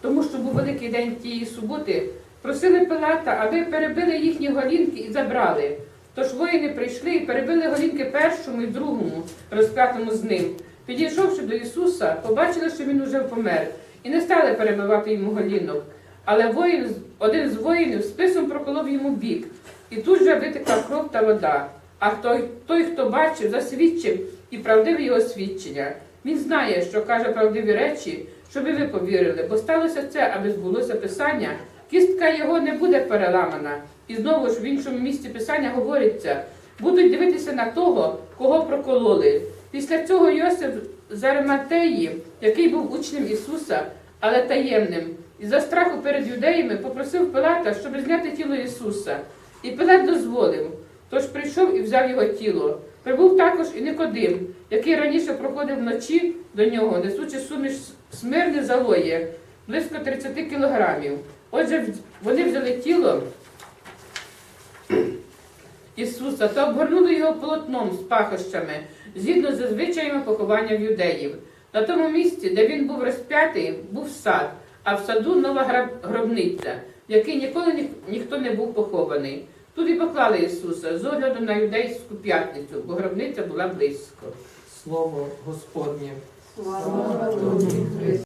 тому що був великий день тієї суботи, просили Пилата, аби перебили їхні голінки і забрали. Тож воїни прийшли і перебили голінки першому і другому, розп'ятому з ним. Підійшовши до Ісуса, побачили, що він уже помер, і не стали перебивати йому голінок. Але воїн, один з воїнів списом проколов йому бік, і тут же витекла кров та вода. А той, той, хто бачив, засвідчив і правдиве його свідчення. Він знає, що каже правдиві речі, щоб ви повірили, бо сталося це, аби збулося Писання. Кістка його не буде переламана. І знову ж в іншому місці Писання говориться: будуть дивитися на того, кого прокололи. Після цього Йосип з Ариматеї, який був учнем Ісуса, але таємним, і за страху перед юдеями попросив Пилата, щоб зняти тіло Ісуса. І Пилат дозволив. Тож прийшов і взяв його тіло. Прибув також і Никодим, який раніше проходив вночі до нього, несучи суміш смирне залоє, близько 30 кілограмів. Отже, вони взяли тіло Ісуса та обгорнули його полотном з пахощами, згідно з звичаями поховання в юдеїв. На тому місці, де він був розп'ятий, був сад, а в саду нова гробниця, в якій ніколи ніхто не був похований. Тут і поклали Ісуса з огляду на юдейську п'ятницю, бо гробниця була близько. Слово Господнє. Слава Тобі, Христе.